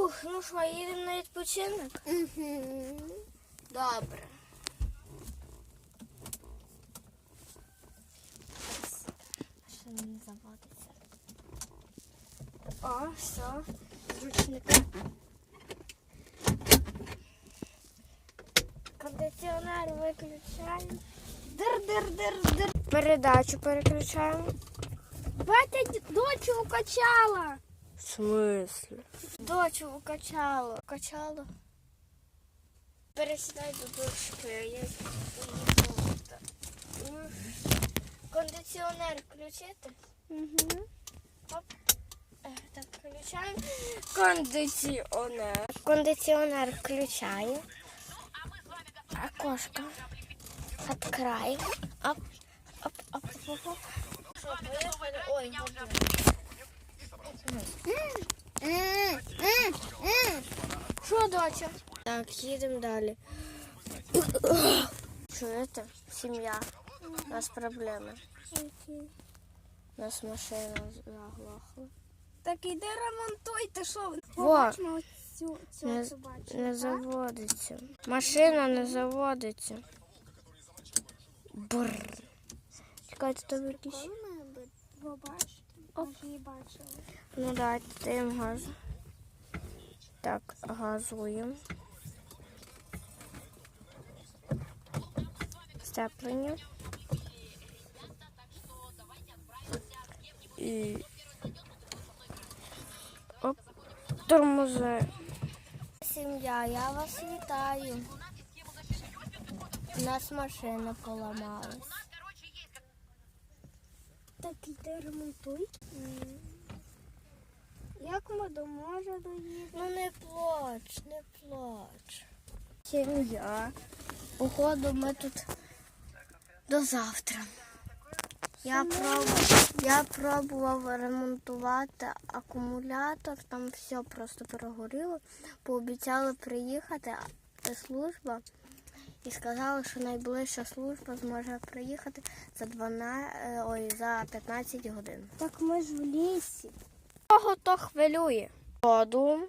Фух, ну що, їдемо на відпочинок? Угу. Добре. Ще не заводиться. О, все. Зручника. Кондиціонер виключаємо. Дир-дир-дир-дир. Передачу переключаємо. Батя дочу укачала. В смислі? Дочу укачало. Укачало. Пересідай до дошки, я її так. Кондиціонер включити. Угу. Е, Так, включаємо. Кондиціонер. Кондиціонер включаю. Окошко. Открою. Оп, оп, оп, оп, оп. Ой. Що, доча? Так, їдемо далі. Чуєте? Сім'я. У нас проблеми. У нас машина заглохла. Так іди ремонтуйте, що ви? Во. Цю, Не, собачку. не заводиться. Машина не заводиться. Бррр. Чекайте, там якісь. Коли бачили. Ну давайте даємо газ. Так, газуємо. Степлення. І... Оп, тормози. Сім'я, я вас вітаю. У нас машина поламалась. Так іди ремонтуй. Як ми до моря доїдемо? Ну не плач, не плач. Сім'я. Походу ми тут до завтра. Я, проб... я пробував ремонтувати акумулятор, там все просто перегоріло. Пообіцяли приїхати служба і сказали, що найближча служба зможе приїхати за 12... е, ой, за 15 годин. Так ми ж в лісі. Кого то хвилює? Воду